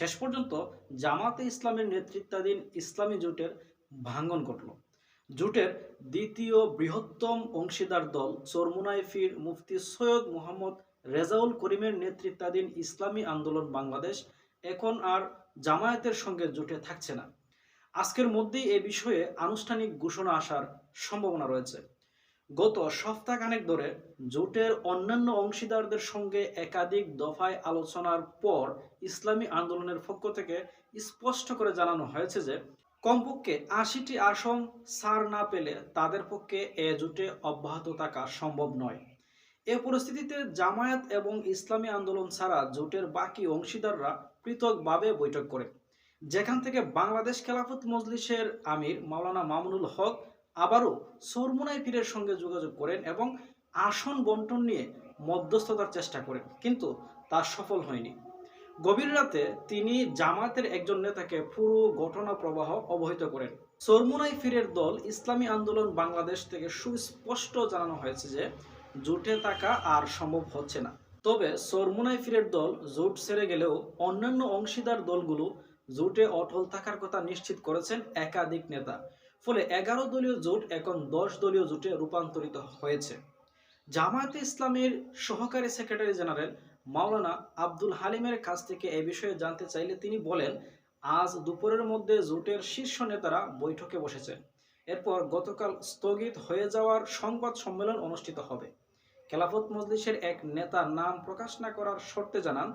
শেষ পর্যন্ত জামাতে ইসলামের নেতৃত্বাধীন ইসলামী জোটের ভাঙ্গন ঘটল। জোটের দ্বিতীয় বৃহত্তম অংশীদার দল চরমুনাইফির মুফতি সৈয়দ মোহাম্মদ রেজাউল করিমের নেতৃত্বাধীন ইসলামী আন্দোলন বাংলাদেশ এখন আর জামায়াতের সঙ্গে জোটে থাকছে না। আজকের মধ্যেই এ বিষয়ে আনুষ্ঠানিক ঘোষণা আসার সম্ভাবনা রয়েছে। গত সপ্তাহখানেক ধরে জোটের অন্যান্য অংশীদারদের সঙ্গে একাধিক দফায় আলোচনার পর ইসলামী আন্দোলনের পক্ষ থেকে স্পষ্ট করে জানানো হয়েছে যে, কমপক্ষে আশিটি আসন ছাড় না পেলে তাদের পক্ষে এ জোটে অব্যাহত থাকা সম্ভব নয়। এ পরিস্থিতিতে জামায়াত এবং ইসলামী আন্দোলন ছাড়া জোটের বাকি অংশীদাররা পৃথকভাবে বৈঠক করে। যেখান থেকে বাংলাদেশ খেলাফত মজলিসের আমির মাওলানা মামুনুল হক আবারও সরমুনাই পীরের সঙ্গে যোগাযোগ করেন এবং আসন বন্টন নিয়ে মধ্যস্থতার চেষ্টা করেন, কিন্তু তা সফল হয়নি। গভীর রাতে তিনি জামাতের একজন নেতাকে পুরো ঘটনা প্রবাহ অবহিত করেন। সরমুনাই ফিরের দল ইসলামী আন্দোলন বাংলাদেশ থেকে সুস্পষ্ট জানানো হয়েছে যে, জোটে থাকা আর সম্ভব হচ্ছে না। তবে সরমুনাই ফিরের দল জোট ছেড়ে গেলেও অন্যান্য অংশীদার দলগুলো জোটে অটল থাকার কথা নিশ্চিত করেছেন একাধিক নেতা। ফলে এগারো দলীয় জোট এখন দশ দলীয় জোটে রূপান্তরিত হয়েছে। জামায়াতে ইসলামের সহকারী সেক্রেটারি জেনারেল মাওলানা আব্দুল হালিমের কাছ থেকে এ বিষয়ে জানতে চাইলে তিনি বলেন, আজ দুপুরের মধ্যে জোটের শীর্ষ নেতারা বৈঠকে বসেছে। এরপর গতকাল স্থগিত হয়ে যাওয়ার সংবাদ সম্মেলন অনুষ্ঠিত হবে। খেলাফত মজলিসের এক নেতা নাম প্রকাশ না করার শর্তে জানান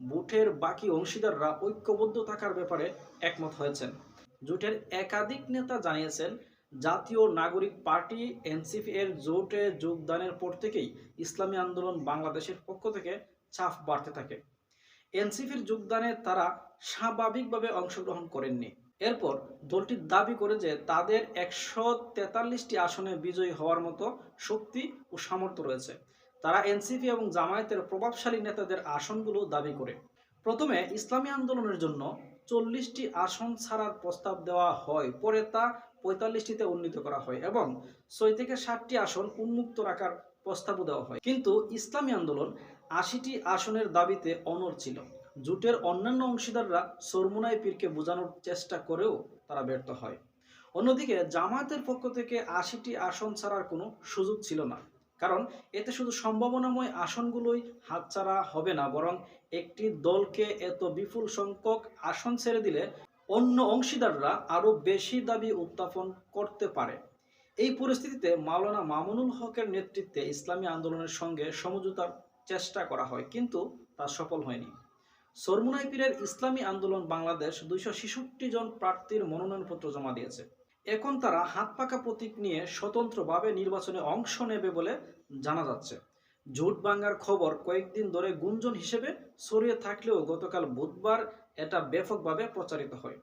বুথের বাকি অংশীদাররা ঐক্যবদ্ধ থাকার ব্যাপারে একমত হয়েছেন। জোটের একাধিক নেতা জানিয়েছেন, জাতীয় নাগরিক পার্টি, এনসিপি এর জোটে যোগদানের পর থেকেই ইসলামী আন্দোলন বাংলাদেশের পক্ষ থেকে চাপ বাড়তে থাকে। এনসিপির যোগদানে তারা স্বাভাবিকভাবে অংশগ্রহণ করেননি। এরপর দলটি দাবি করে যে তাদের একশো তেতাল্লিশটি আসনে বিজয়ী হওয়ার মতো শক্তি ও সামর্থ্য রয়েছে। তারা এনসিপি এবং জামায়াতের প্রভাবশালী নেতাদের আসনগুলো দাবি করে। প্রথমে ইসলামী আন্দোলনের জন্য চল্লিশটি আসন ছাড়ার প্রস্তাব দেওয়া হয়, পরে তা পঁয়তাল্লিশটিতে উন্নীত করা হয় এবং ছয় থেকে ষাটটি আসন উন্মুক্ত রাখার প্রস্তাবও দেওয়া হয়। কিন্তু ইসলামী আন্দোলন আশিটি আসনের দাবিতে অনড় ছিল। জোটের অন্যান্য অংশীদাররা সরমুনাই পীরকে বোঝানোর চেষ্টা করেও তারা ব্যর্থ হয়। অন্যদিকে জামায়াতের পক্ষ থেকে আশিটি আসন ছাড়ার কোনো সুযোগ ছিল না। কারণ এতে শুধু সম্ভাবনাময় আসনগুলোই হাতছাড়া হবে না, বরং একটি দলকে এত বিপুল সংখ্যক আসন ছেড়ে দিলে অন্য অংশীদাররা আরও বেশি দাবি উত্থাপন করতে পারে। এই পরিস্থিতিতে মাওলানা মামুনুল হকের নেতৃত্বে ইসলামী আন্দোলনের সঙ্গে সমঝোতার চেষ্টা করা হয়, কিন্তু তা সফল হয়নি। সরমুনাই পীরের ইসলামী আন্দোলন বাংলাদেশ দুইশো ছেষট্টি জন প্রার্থীর মনোনয়নপত্র জমা দিয়েছে। এখন তারা হাত পাকা প্রতীক নিয়ে স্বতন্ত্রভাবে নির্বাচনে অংশ নেবে বলে জানা যাচ্ছে। জোট ভাঙ্গার খবর কয়েকদিন ধরে গুঞ্জন হিসেবে ছড়িয়ে থাকলেও গতকাল বুধবার এটা ব্যাপকভাবে প্রচারিত হয়।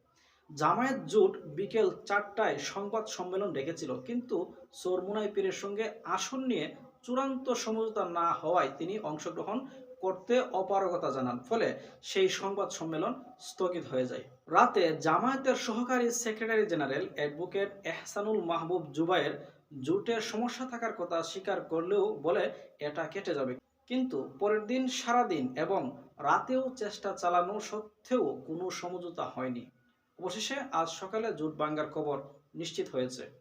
জামায়াত জোট বিকেল চারটায় সংবাদ সম্মেলন ডেকেছিল, কিন্তু সরমুনাই পীরের সঙ্গে আসন নিয়ে চূড়ান্ত সমঝোতা না হওয়ায় তিনি অংশগ্রহণ করতে অপারগতা জানান। ফলে সেই সংবাদ সম্মেলন স্থগিত হয়ে যায়। রাতে জামায়াতের সহকারী secretary general advocate Ehsanul Mahbub Zubair জুটের সমস্যা থাকার কথা স্বীকার করলেও বলে, এটা কেটে যাবে। কিন্তু পরের দিন সারাদিন এবং রাতেও চেষ্টা চালানো সত্ত্বেও কোনো সমঝোতা হয়নি। অবশেষে আজ সকালে জোট ভাঙ্গার খবর নিশ্চিত হয়েছে।